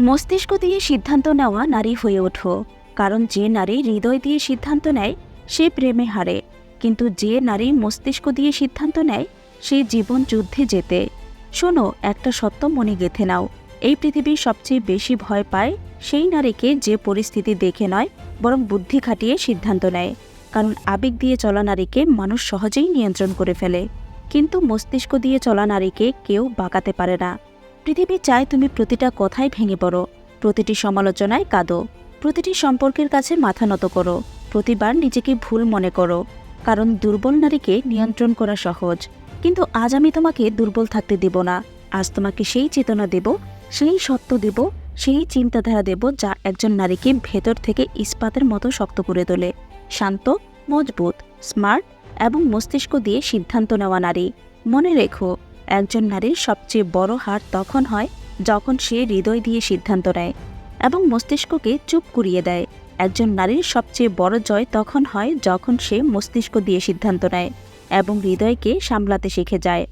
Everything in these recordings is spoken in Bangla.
মস্তিষ্ক দিয়ে সিদ্ধান্ত নেওয়া নারী হয়ে ওঠো, কারণ যে নারী হৃদয় দিয়ে সিদ্ধান্ত নেয়, সে প্রেমে হারে। কিন্তু যে নারী মস্তিষ্ক দিয়ে সিদ্ধান্ত নেয়, সে জীবন যুদ্ধে যেতে শোনো, একটা সত্য মনে গেথে নাও। এই পৃথিবীর সবচেয়ে বেশি ভয় পায় সেই নারীকে যে পরিস্থিতি দেখে নয়, বরং বুদ্ধি খাটিয়ে সিদ্ধান্ত নেয়। কারণ আবেগ দিয়ে চলা নারীকে মানুষ সহজেই নিয়ন্ত্রণ করে ফেলে। কিন্তু মস্তিষ্ক দিয়ে চলা নারীকে কেউ বাঁকাতে পারে না। পৃথিবী চায় তুমি প্রতিটা কথায় ভেঙে পড়ো। প্রতিটি সমালোচনায় কাঁদো। প্রতিটি সম্পর্কের কাছে মাথা নত করো। প্রতিবার নিজেকে ভুল মনে করো। কারণ দুর্বল নারীকে নিয়ন্ত্রণ করা সহজ। কিন্তু আজ আমি তোমাকে দুর্বল থাকতে দেব না। আজ তোমাকে সেই চেতনা দেব, সেই সত্য দেব, সেই চিন্তাধারা দেব যা একজন নারীকে ভেতর থেকে ইস্পাতের মতো শক্ত করে তোলে। শান্ত, মজবুত, স্মার্ট এবং মস্তিষ্ক দিয়ে সিদ্ধান্ত নেওয়া নারী। মনে রেখো একজন নারীর সবচেয়ে বড় হার তখন হয় যখন সে হৃদয় দিয়ে সিদ্ধান্ত নেয় এবং মস্তিষ্ককে চুপ করিয়ে দেয়। একজন নারীর সবচেয়ে বড় জয় তখন হয় যখন সে মস্তিষ্ক দিয়ে সিদ্ধান্ত নেয় এবং হৃদয়কে সামলাতে শিখে যায়।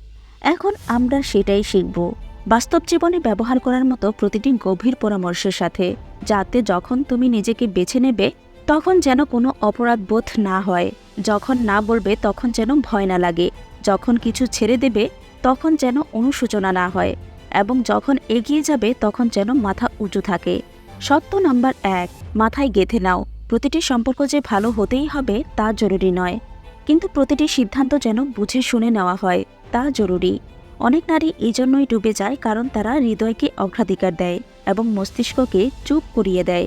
এখন আমরা সেটাই শিখব। বাস্তব জীবনে ব্যবহার করার মতো প্রতিটি গভীর পরামর্শের সাথে, যাতে যখন তুমি নিজেকে বেছে নেবে, তখন যেন কোনো অপরাধ বোধ না হয়। যখন না বলবে, তখন যেন ভয় না লাগে। যখন কিছু ছেড়ে দেবে তখন যেন অনুশোচনা না হয় এবং যখন এগিয়ে যাবে তখন যেন মাথা উঁচু থাকে। সত্য নাম্বার এক, মাথায় গেঁথে নাও। প্রতিটি সম্পর্ক যে ভালো হতেই হবে তা জরুরি নয়। কিন্তু প্রতিটি সিদ্ধান্ত যেন বুঝে শুনে নেওয়া হয়, তা জরুরি। অনেক নারী এই জন্যই ডুবে যায় কারণ তারা হৃদয়কে অগ্রাধিকার দেয় এবং মস্তিষ্ককে চুপ করিয়ে দেয়।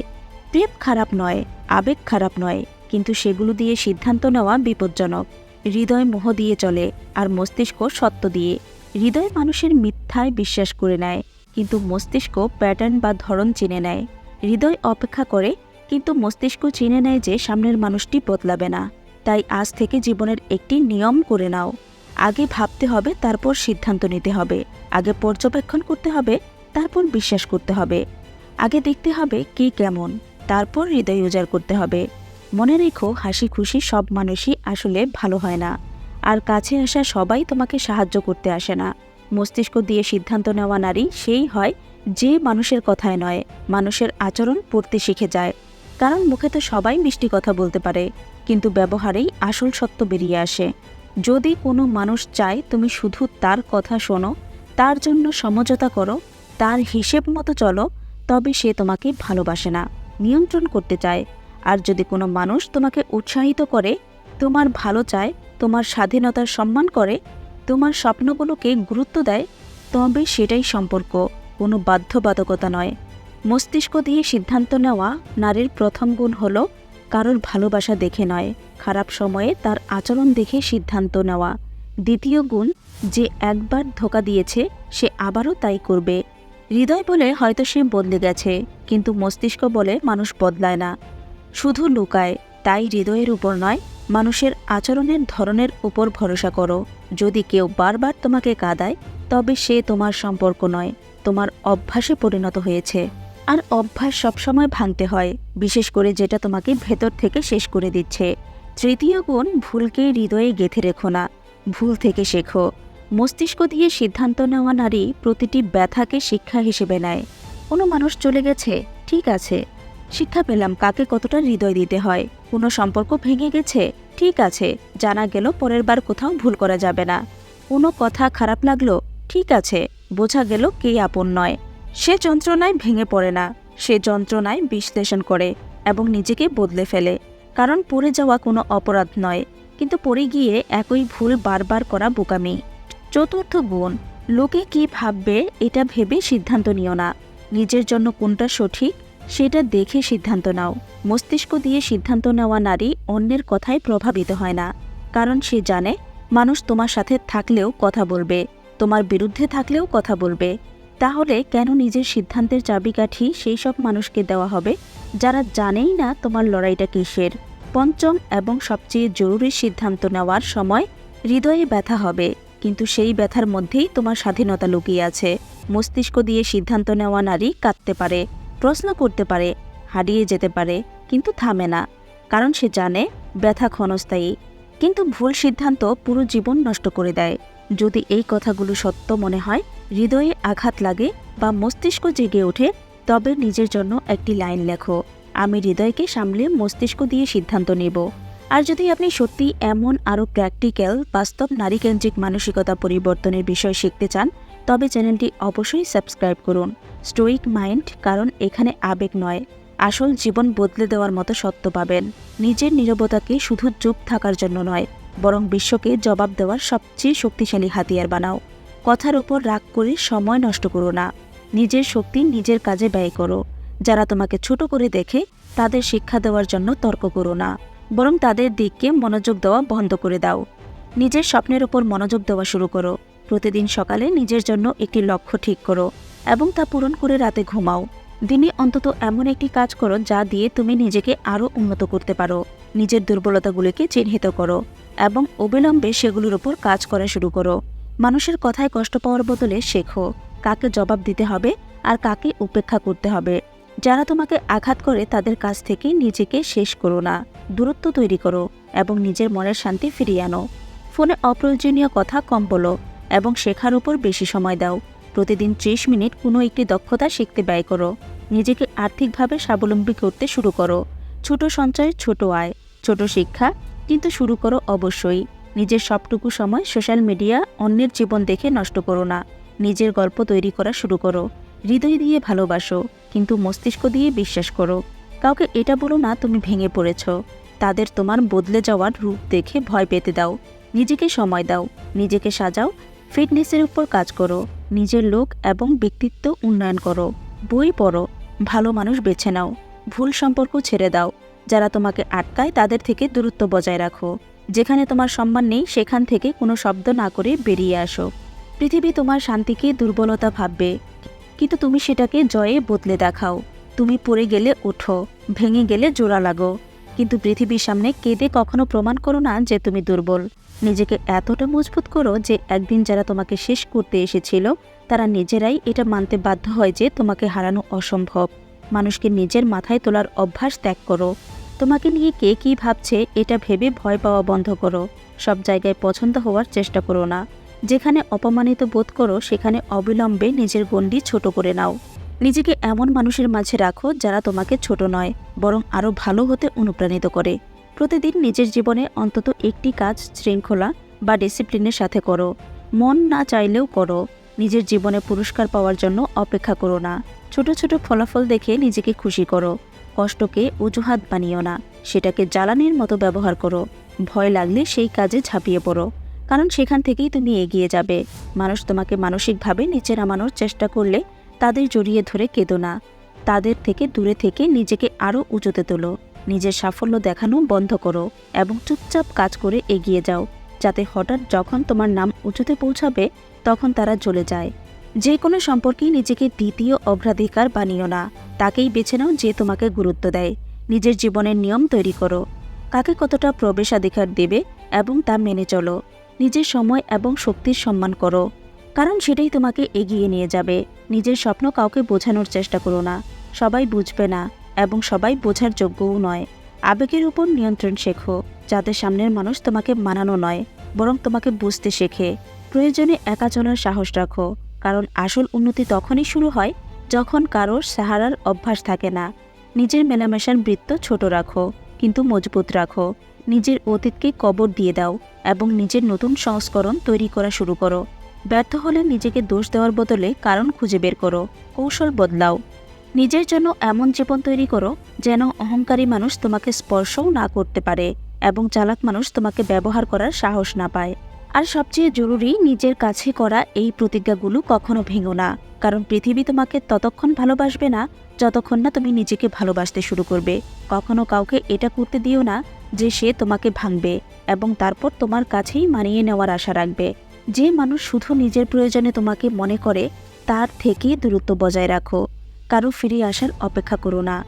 প্রেম খারাপ নয়, আবেগ খারাপ নয়, কিন্তু সেগুলো দিয়ে সিদ্ধান্ত নেওয়া বিপজ্জনক। হৃদয় মোহ দিয়ে চলে আর মস্তিষ্ক সত্য দিয়ে। হৃদয় মানুষের মিথ্যায় বিশ্বাস করে নেয়, কিন্তু মস্তিষ্ক প্যাটার্ন বা ধরন চিনে নেয়। হৃদয় অপেক্ষা করে, কিন্তু মস্তিষ্ক চিনে নেয় যে সামনের মানুষটি বদলাবে না। তাই আজ থেকে জীবনের একটি নিয়ম করে নাও। আগে ভাবতে হবে, তারপর সিদ্ধান্ত নিতে হবে। আগে পর্যবেক্ষণ করতে হবে, তারপর বিশ্বাস করতে হবে। আগে দেখতে হবে কে কেমন, তারপর হৃদয় উজাড় করতে হবে। মনে রেখো, হাসি খুশি সব মানুষই আসলে ভালো হয় না। আর কাছে আসা সবাই তোমাকে সাহায্য করতে আসে না। মস্তিষ্ক দিয়ে সিদ্ধান্ত নেওয়া নারী সেই হয় যে মানুষের কথায় নয়, মানুষের আচরণ পড়তে শিখে যায়। কারণ মুখে তো সবাই মিষ্টি কথা বলতে পারে, কিন্তু ব্যবহারেই আসল সত্য বেরিয়ে আসে। যদি কোনো মানুষ চায় তুমি শুধু তার কথা শোনো, তার জন্য সমঝোতা করো, তার হিসেব মতো চলো, তবে সে তোমাকে ভালোবাসে না, নিয়ন্ত্রণ করতে চায়। আর যদি কোনো মানুষ তোমাকে উৎসাহিত করে, তোমার ভালো চায়, তোমার স্বাধীনতার সম্মান করে, তোমার স্বপ্নগুলোকে গুরুত্ব দেয়, তবে সেটাই সম্পর্ক, কোনো বাধ্যবাধকতা নয়। মস্তিষ্ক দিয়ে সিদ্ধান্ত নেওয়া নারীর প্রথম গুণ হলো কারোর ভালোবাসা দেখে নয়, খারাপ সময়ে তার আচরণ দেখে সিদ্ধান্ত নেওয়া। দ্বিতীয় গুণ, যে একবার ধোকা দিয়েছে, সে আবারও তাই করবে। হৃদয় বলে হয়তো সে বদলে গেছে, কিন্তু মস্তিষ্ক বলে মানুষ বদলায় না। শুধু লুকায়, তাই হৃদয়ের উপর নয়, মানুষের আচরণের ধরনের উপর ভরসা করো। যদি কেউ বারবার তোমাকে কাঁদায়, তবে সে তোমার সম্পর্ক নয়, তোমার অভ্যাসে পরিণত হয়েছে। আর অভ্যাস সবসময় ভাঙতে হয়, বিশেষ করে যেটা তোমাকে ভেতর থেকে শেষ করে দিচ্ছে। তৃতীয় গুণ, ভুলকে হৃদয়ে গেঁথে রেখো না। ভুল থেকে শেখো। মস্তিষ্ক দিয়ে সিদ্ধান্ত নেওয়া নারী প্রতিটি ব্যথাকে শিক্ষা হিসেবে নেয়। কোনো মানুষ চলে গেছে? ঠিক আছে। শিক্ষা পেলাম কাকে কতটা হৃদয় দিতে হয়। কোনো সম্পর্ক ভেঙে গেছে? ঠিক আছে, জানা গেল পরের বার কোথাও ভুল করা যাবে না। কোনো কথা খারাপ লাগল? ঠিক আছে, বোঝা গেল কে আপন নয়। সে যন্ত্রণায় ভেঙে পড়ে না। সে যন্ত্রণায় বিশ্লেষণ করে এবং নিজেকে বদলে ফেলে। কারণ পড়ে যাওয়া কোনো অপরাধ নয়, কিন্তু পড়ে গিয়ে একই ভুল বারবার করা বোকামি। চতুর্থ গুণ, লোকে কি ভাববে এটা ভেবে সিদ্ধান্ত নিও না। নিজের জন্য কোনটা সঠিক সেটা দেখে সিদ্ধান্ত নাও। মস্তিষ্ক দিয়ে সিদ্ধান্ত নেওয়া নারী অন্যের কথায় প্রভাবিত হয় না। কারণ সে জানে, মানুষ তোমার সাথে থাকলেও কথা বলবে, তোমার বিরুদ্ধে থাকলেও কথা বলবে। তাহলে কেন নিজের সিদ্ধান্তের চাবিকাঠি সেই সব মানুষকে দেওয়া হবে, যারা জানেই না তোমার লড়াইটা কিসের? পঞ্চম এবং সবচেয়ে জরুরি সিদ্ধান্ত নেওয়ার সময় হৃদয়ে ব্যথা হবে, কিন্তু সেই ব্যথার মধ্যেই তোমার স্বাধীনতা লুকিয়ে আছে। মস্তিষ্ক দিয়ে সিদ্ধান্ত নেওয়া নারী কাঁদতে পারে। প্রশ্ন করতে পারে, হারিয়ে যেতে পারে, কিন্তু থামে না। কারণ সে জানে, ব্যথা ক্ষণস্থায়ী। কিন্তু ভুল সিদ্ধান্ত পুরো জীবন নষ্ট করে দেয়। যদি এই কথাগুলো সত্য মনে হয়, হৃদয়ে আঘাত লাগে বা মস্তিষ্ক জেগে ওঠে, তবে নিজের জন্য একটি লাইন লেখো, আমি হৃদয়কে সামলে মস্তিষ্ক দিয়ে সিদ্ধান্ত নেব। আর যদি আপনি সত্যি এমন আরও প্র্যাকটিক্যাল, বাস্তব নারীকেন্দ্রিক মানসিকতা পরিবর্তনের বিষয় শিখতে চান তবে চ্যানেলটি অবশ্যই সাবস্ক্রাইব করুন। স্টোইক মাইন্ড কারণ এখানে আবেগ নয়, আসল জীবন বদলে দেওয়ার মতো সত্য পাবেন। নিজের নীরবতাকে শুধু চুপ থাকার জন্য নয়, বরং বিশ্বকে জবাব দেওয়ার সবচেয়ে শক্তিশালী হাতিয়ার বানাও। কথার উপর রাগ করে সময় নষ্ট করো না। নিজের শক্তি নিজের কাজে ব্যয় করো। যারা তোমাকে ছোট করে দেখে, তাদের শিক্ষা দেওয়ার জন্য তর্ক করো না, বরং তাদের দিককে মনোযোগ দেওয়া বন্ধ করে দাও। নিজের স্বপ্নের ওপর মনোযোগ দেওয়া শুরু করো। প্রতিদিন সকালে নিজের জন্য একটি লক্ষ্য ঠিক করো এবং তা পূরণ করে রাতে ঘুমাও। দিনে অন্তত এমন একটি কাজ করো যা দিয়ে তুমি নিজেকে আরও উন্নত করতে পারো। নিজের দুর্বলতাগুলিকে চিহ্নিত করো এবং অবিলম্বে সেগুলোর ওপর কাজ করা শুরু করো। মানুষের কথায় কষ্ট পাওয়ার বদলে শেখো, কাকে জবাব দিতে হবে আর কাকে উপেক্ষা করতে হবে। যারা তোমাকে আঘাত করে তাদের কাছ থেকে নিজেকে শেষ করো না, দূরত্ব তৈরি করো এবং নিজের মনের শান্তি ফিরিয়ে আনো। ফোনে অপ্রয়োজনীয় কথা কম বলো এবং শেখার উপর বেশি সময় দাও। প্রতিদিন ত্রিশ মিনিট কোনো একটি দক্ষতা শিখতে ব্যয় করো। নিজেকে আর্থিকভাবে স্বাবলম্বী করতে শুরু করো। ছোট সঞ্চয় ছোট আয়। ছোট শিক্ষা, কিন্তু শুরু করো অবশ্যই। নিজের সবটুকু সময় সোশ্যাল মিডিয়া, অন্যের জীবন দেখে নষ্ট করো না। নিজের গল্প তৈরি করা শুরু করো। হৃদয় দিয়ে ভালোবাসো, কিন্তু মস্তিষ্ক দিয়ে বিশ্বাস করো। কাউকে এটা বলো না, তুমি ভেঙে পড়েছ। তাদের তোমার বদলে যাওয়ার রূপ দেখে ভয় পেতে দাও। নিজেকে সময় দাও। নিজেকে সাজাও ফিটনেসের উপর কাজ করো, নিজের লোক এবং ব্যক্তিত্ব উন্নয়ন করো। বই পড়ো, ভালো মানুষ বেছে নাও। ভুল সম্পর্ক ছেড়ে দাও। যারা তোমাকে আটকায় তাদের থেকে দূরত্ব বজায় রাখো। যেখানে তোমার সম্মান নেই, সেখান থেকে কোনো শব্দ না করে বেরিয়ে আসো। পৃথিবী তোমার শান্তিকে, দুর্বলতা ভাববে। কিন্তু তুমি সেটাকে জয়ে বদলে দেখাও। তুমি পড়ে গেলে ওঠো, ভেঙে গেলে জোড়া লাগো। কিন্তু পৃথিবীর সামনে কেঁদে কখনো প্রমাণ করো না যে তুমি দুর্বল। নিজেকে এতটা মজবুত করো যে একদিন যারা তোমাকে শেষ করতে এসেছিল, তারা নিজেরাই এটা মানতে বাধ্য হয় যে তোমাকে হারানো অসম্ভব। মানুষকে নিজের মাথায় তোলার অভ্যাস ত্যাগ করো। তোমাকে নিয়ে কে কী ভাবছে, এটা ভেবে ভয় পাওয়া বন্ধ করো। সব জায়গায় পছন্দ হওয়ার চেষ্টা করো না। যেখানে অপমানিত বোধ করো, সেখানে অবিলম্বে নিজের গণ্ডি ছোট করে নাও। নিজেকে এমন মানুষের মাঝে রাখো যারা তোমাকে ছোট নয়, বরং আরও ভালো হতে অনুপ্রাণিত করে। প্রতিদিন নিজের জীবনে অন্তত একটি কাজ শৃঙ্খলা বা ডিসিপ্লিনের সাথে করো। মন না চাইলেও করো। নিজের জীবনে পুরস্কার পাওয়ার জন্য অপেক্ষা করো না। ছোট ছোট ফলাফল দেখে নিজেকে খুশি করো। কষ্টকে অজুহাত বানিও না। সেটাকে জ্বালানির মতো ব্যবহার করো। ভয় লাগলে সেই কাজে ঝাঁপিয়ে পড়ো। কারণ সেখান থেকেই তুমি এগিয়ে যাবে। মানুষ তোমাকে মানসিকভাবে নিচে নামানোর চেষ্টা করলে তাদের জড়িয়ে ধরে কেঁদো না। তাদের থেকে দূরে থেকে নিজেকে আরও উঁচুতে তোলো। নিজের সাফল্য দেখানো বন্ধ করো এবং চুপচাপ কাজ করে এগিয়ে যাও, যাতে হঠাৎ যখন তোমার নাম উঁচুতে পৌঁছাবে, তখন তারা চলে যায়। যে কোনো সম্পর্কেই নিজেকে দ্বিতীয় অগ্রাধিকার বানিও না, তাকেই বেছে নাও যে তোমাকে গুরুত্ব দেয়। নিজের জীবনের নিয়ম তৈরি করো। কাকে কতটা প্রবেশাধিকার দেবে এবং তা মেনে চলো। নিজের সময় এবং শক্তির সম্মান করো। কারণ সেটাই তোমাকে এগিয়ে নিয়ে যাবে। নিজের স্বপ্ন কাউকে বোঝানোর চেষ্টা করো না। সবাই বুঝবে না। এবং সবাই বোঝার যোগ্যও নয়। আবেগের উপর নিয়ন্ত্রণ শেখো যাতে সামনের মানুষ তোমাকে মানানো নয়, বরং তোমাকে বুঝতে শেখে। প্রয়োজনে একা চলার সাহস রাখো, কারণ আসল উন্নতি তখনই শুরু হয় যখন কারোর সাহারার অভ্যাস থাকে না। নিজের মেলামেশার বৃত্ত ছোট রাখো, কিন্তু মজবুত রাখো। নিজের অতীতকে কবর দিয়ে দাও এবং নিজের নতুন সংস্করণ তৈরি করা শুরু করো। ব্যর্থ হলে নিজেকে দোষ দেওয়ার বদলে কারণ খুঁজে বের করো। কৌশল বদলাও। নিজের জন্য এমন জীবন তৈরি করো যেন অহংকারী মানুষ তোমাকে স্পর্শও না করতে পারে এবং চালাক মানুষ তোমাকে ব্যবহার করার সাহস না পায়। আর সবচেয়ে জরুরি নিজের কাছে করা এই প্রতিজ্ঞাগুলো কখনো ভেঙো না, কারণ পৃথিবী তোমাকে ততক্ষণ ভালোবাসবে না যতক্ষণ না তুমি নিজেকে ভালোবাসতে শুরু করবে। কখনো কাউকে এটা করতে দিও না যে সে তোমাকে ভাঙবে এবং তারপর তোমার কাছেই মানিয়ে নেওয়ার আশা রাখবে। যে মানুষ শুধু নিজের প্রয়োজনে তোমাকে মনে করে, তার থেকে দূরত্ব বজায় রাখো। কারও ফিরে আসার অপেক্ষা করো না।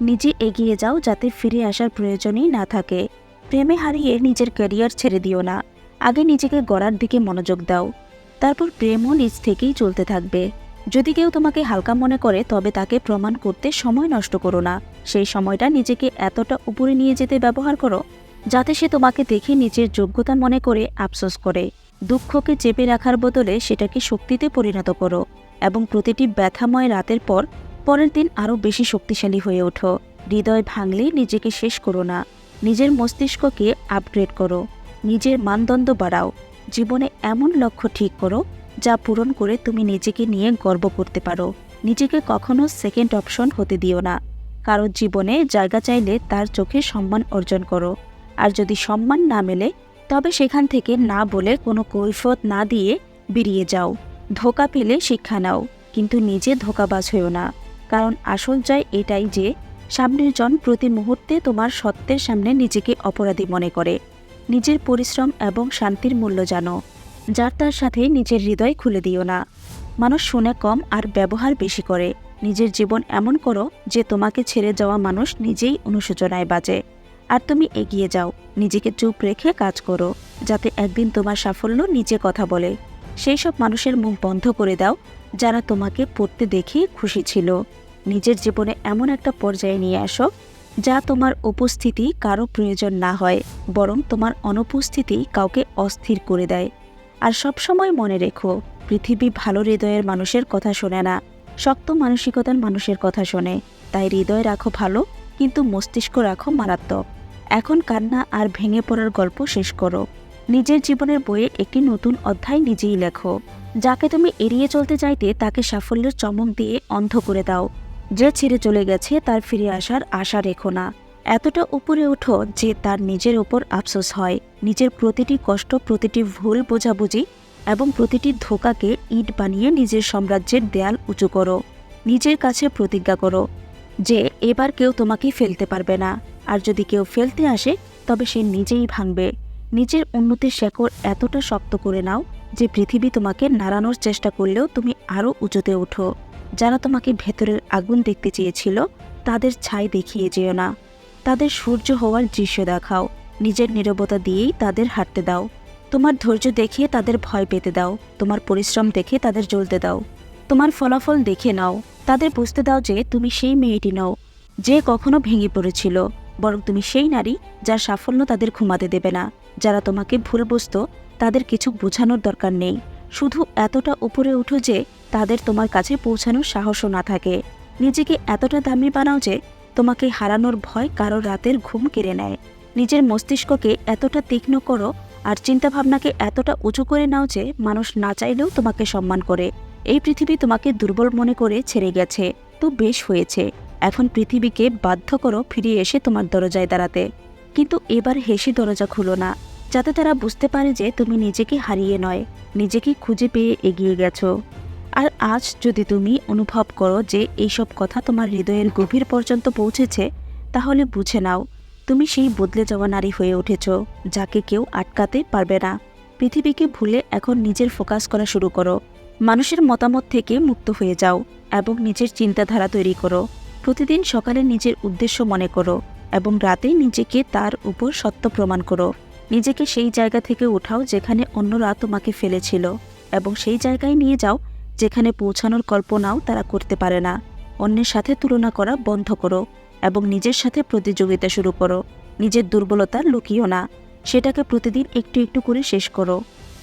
নিজে এগিয়ে যাও যাতে ফিরে আসার প্রয়োজনই না থাকে। প্রেমে হারিয়ে নিজের ক্যারিয়ার ছেড়ে দিও না। আগে নিজেকে গড়ার দিকে মনোযোগ দাও। তারপর প্রেমও নিজ থেকেই চলতে থাকবে। যদি কেউ তোমাকে হালকা মনে করে, তবে তাকে প্রমাণ করতে সময় নষ্ট করো না। সেই সময়টা নিজেকে এতটা উপরে নিয়ে যেতে ব্যবহার করো, যাতে সে তোমাকে দেখে নিজের যোগ্যতা মনে করে, আফসোস করে। দুঃখকে চেপে রাখার বদলে সেটাকে শক্তিতে পরিণত করো। এবং প্রতিটি ব্যথাময় রাতের পর পরের দিন আরও বেশি শক্তিশালী হয়ে ওঠো। হৃদয় ভাঙলে নিজেকে শেষ করো না। নিজের মস্তিষ্ককে আপগ্রেড করো। নিজের মানদণ্ড বাড়াও। জীবনে এমন লক্ষ্য ঠিক করো, যা পূরণ করে তুমি নিজেকে নিয়ে গর্ব করতে পারো। নিজেকে কখনো সেকেন্ড অপশন হতে দিও না। কারোর জীবনে জায়গা চাইলে তার চোখে সম্মান অর্জন করো। আর যদি সম্মান না মেলে, তবে সেখান থেকে না বলে কোনো কৈফত না দিয়ে বেরিয়ে যাও। ধোকা পেলে শিক্ষা নাও, কিন্তু নিজে ধোকাবাজ হয়েও না। কারণ আসল জয় এটাই যে, সামনের জন প্রতি মুহূর্তে তোমার সত্যের সামনে নিজেকে অপরাধী মনে করে। নিজের পরিশ্রম এবং শান্তির মূল্য জানো, যার তার সাথে নিজের হৃদয় খুলে দিও না। মানুষ শুনে কম আর ব্যবহার বেশি করে। নিজের জীবন এমন করো যে তোমাকে ছেড়ে যাওয়া মানুষ নিজেই অনুশোচনায় বাজে। আর তুমি এগিয়ে যাও, নিজেকে চুপ রেখে কাজ করো, যাতে একদিন তোমার সাফল্য নিজে কথা বলে। সেই সব মানুষের মুখ বন্ধ করে দাও, যারা তোমাকে পড়তে দেখে খুশি ছিল। নিজের জীবনে এমন একটা পর্যায়ে নিয়ে আসো, যা তোমার উপস্থিতি কারও প্রয়োজন না হয়, বরং তোমার অনুপস্থিতি কাউকে অস্থির করে দেয়। আর সবসময় মনে রেখো, পৃথিবী ভালো হৃদয়ের মানুষের কথা শোনে না, শক্ত মানসিকতার মানুষের কথা শোনে। তাই হৃদয় রাখো ভালো, কিন্তু মস্তিষ্ক রাখো মারাত্মক। এখন কান্না আর ভেঙে পড়ার গল্প শেষ করো। নিজের জীবনের বইয়ে একটি নতুন অধ্যায় নিজেই লেখো, যাকে তুমি এড়িয়ে চলতে চাইতে তাকে সাফল্যের চমক দিয়ে অন্ধ করে দাও। যে ছেড়ে চলে গেছে তার ফিরে আসার আশা রেখো না। এতটা উপরে ওঠো যে তার নিজের ওপর আফসোস হয়। নিজের প্রতিটি কষ্ট, প্রতিটি ভুল বোঝাবুঝি এবং প্রতিটি ধোকাকে ইট বানিয়ে নিজের সাম্রাজ্যের দেয়াল উঁচু করো। নিজের কাছে প্রতিজ্ঞা করো যে এবার কেউ তোমাকে ফেলতে পারবে না। আর যদি কেউ ফেলতে আসে, তবে সে নিজেই ভাঙবে। নিজের উন্নতির শেকড় এতটা শক্ত করে নাও যে পৃথিবী তোমাকে নাড়ানোর চেষ্টা করলেও তুমি আরও উঁচুতে ওঠো। যারা তোমাকে ভেতরের আগুন দেখতে চেয়েছিল, তাদের ছাই দেখিয়ে যেও না। তাদের সূর্য হওয়ার দৃশ্য দেখাও। নিজের নীরবতা দিয়েই তাদের হাঁটতে দাও। তোমার ধৈর্য দেখিয়ে তাদের ভয় পেতে দাও। তোমার পরিশ্রম দেখে তাদের জ্বলতে দাও। তোমার ফলাফল দেখে নাও। তাদের বুঝতে দাও যে তুমি সেই মেয়েটি নও, যে কখনো ভেঙে পড়েছিল। বরং তুমি সেই নারী যার সাফল্য তাদের ঘুমাতে দেবে না। যারা তোমাকে ভুল বুঝত, তাদের কিছু বোঝানোর দরকার নেই। শুধু এতটা উপরে উঠো যে তাদের তোমার কাছে পৌঁছানোর সাহসও না থাকে। নিজেকে এতটা দামি বানাও যে তোমাকে হারানোর ভয় কারও রাতের ঘুম কেড়ে নেয়। নিজের মস্তিষ্ককে এতটা তীক্ষ্ণ করো আর চিন্তাভাবনাকে এতটা উঁচু করে নাও যে মানুষ না চাইলেও তোমাকে সম্মান করে। এই পৃথিবী তোমাকে দুর্বল মনে করে ছেড়ে গেছে। তো বেশ হয়েছে। এখন পৃথিবীকে বাধ্য করো ফিরে এসে তোমার দরজায় দাঁড়াতে। কিন্তু এবার হেসে দরজা খুলো না, যাতে তারা বুঝতে পারে যে তুমি নিজেকে হারিয়ে নয়, নিজেকে খুঁজে পেয়ে এগিয়ে গেছো। আর আজ যদি তুমি অনুভব করো যে এইসব কথা তোমার হৃদয়ের গভীর পর্যন্ত পৌঁছেছে, তাহলে বুঝে নাও, তুমি সেই বদলে যাওয়া নারী হয়ে উঠেছ, যাকে কেউ আটকাতে পারবে না। পৃথিবীকে ভুলে এখন নিজের ফোকাস করা শুরু করো। মানুষের মতামত থেকে মুক্ত হয়ে যাও এবং নিজের চিন্তাধারা তৈরি করো। প্রতিদিন সকালে নিজের উদ্দেশ্য মনে করো এবং রাতে নিজেকে তার উপর সত্য প্রমাণ করো। নিজেকে সেই জায়গা থেকে উঠাও যেখানে অন্যরা তোমাকে ফেলেছিল এবং সেই জায়গায় নিয়ে যাও যেখানে পৌঁছানোর কল্পনাও তারা করতে পারে না। অন্যের সাথে তুলনা করা বন্ধ করো এবং নিজের সাথে প্রতিযোগিতা শুরু করো। নিজের দুর্বলতা লুকিও না, সেটাকে প্রতিদিন একটু একটু করে শেষ করো।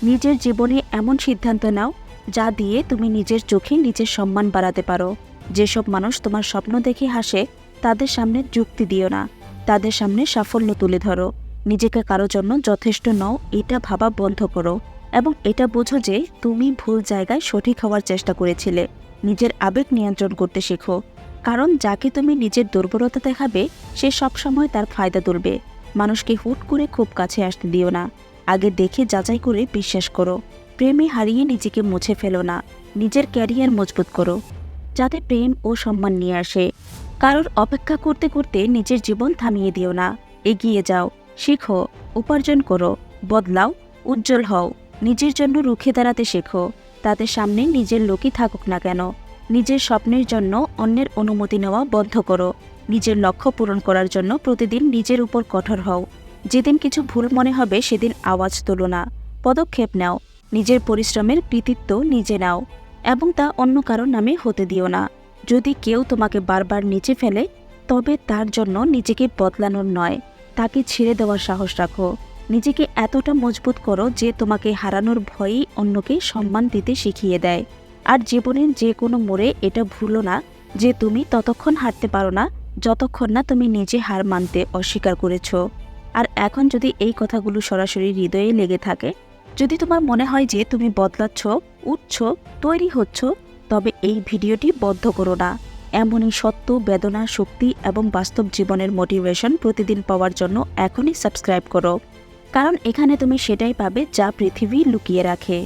নিজের জীবনে এমন সিদ্ধান্ত নাও যা দিয়ে তুমি নিজের চোখে নিজের সম্মান বাড়াতে পারো। যেসব মানুষ তোমার স্বপ্ন দেখে হাসে, তাদের সামনে যুক্তি দিও না। তাদের সামনে সাফল্য তুলে ধরো। নিজেকে কারও জন্য যথেষ্ট নও, এটা ভাবা বন্ধ করো। এবং এটা বোঝো যে তুমি ভুল জায়গায় সঠিক হওয়ার চেষ্টা করেছিলে। নিজের আবেগ নিয়ন্ত্রণ করতে শেখো। কারণ যাকে তুমি নিজের দুর্বলতা দেখাবে, সে সবসময় তার ফায়দা তুলবে। মানুষকে হুট করে খুব কাছে আসতে দিও না। আগে দেখে যাচাই করে বিশ্বাস করো। প্রেমে হারিয়ে নিজেকে মুছে ফেলো না। নিজের ক্যারিয়ার মজবুত করো। যাতে প্রেম ও সম্মান নিয়ে আসে। কারোর অপেক্ষা করতে করতে নিজের জীবন থামিয়ে দিও না। এগিয়ে যাও, শিখো, উপার্জন করো, বদলাও, উজ্জ্বল হও। নিজের জন্য রুখে দাঁড়াতে শেখো। তাদের সামনে নিজের লোকই থাকুক না কেন। নিজের স্বপ্নের জন্য অন্যের অনুমতি নেওয়া বন্ধ করো। নিজের লক্ষ্য পূরণ করার জন্য প্রতিদিন নিজের উপর কঠোর হও। যেদিন কিছু ভুল মনে হবে, সেদিন আওয়াজ তোলো না। পদক্ষেপ নাও। নিজের পরিশ্রমের কৃতিত্ব নিজে নাও। এবং তা অন্য কারোর নামে হতে দিও না। যদি কেউ তোমাকে বারবার নিচে ফেলে, তবে তার জন্য নিজেকে বদলানোর নয়। তাকে ছেড়ে দেওয়ার সাহস রাখো। নিজেকে এতটা মজবুত করো যে তোমাকে হারানোর ভয়েই অন্যকে সম্মান দিতে শিখিয়ে দেয়। আর জীবনের যে কোনো মোড়ে এটা ভুলো না যে তুমি ততক্ষণ হারতে পারো না, যতক্ষণ না তুমি নিজে হার মানতে অস্বীকার করেছ। আর এখন যদি এই কথাগুলো সরাসরি হৃদয়ে লেগে থাকে যদি তোমার মনে হয় যে তুমি বদলাচ্ছ, উঠছ, তৈরি হচ্ছ, তবে এই ভিডিওটি বদ্ধ করো না। এমনই সত্য, বেদনা, শক্তি এবং বাস্তব জীবনের মোটিভেশন প্রতিদিন পাওয়ার জন্য এখনই সাবস্ক্রাইব করো। কারণ এখানে তুমি সেটাই পাবে যা পৃথিবী লুকিয়ে রাখে।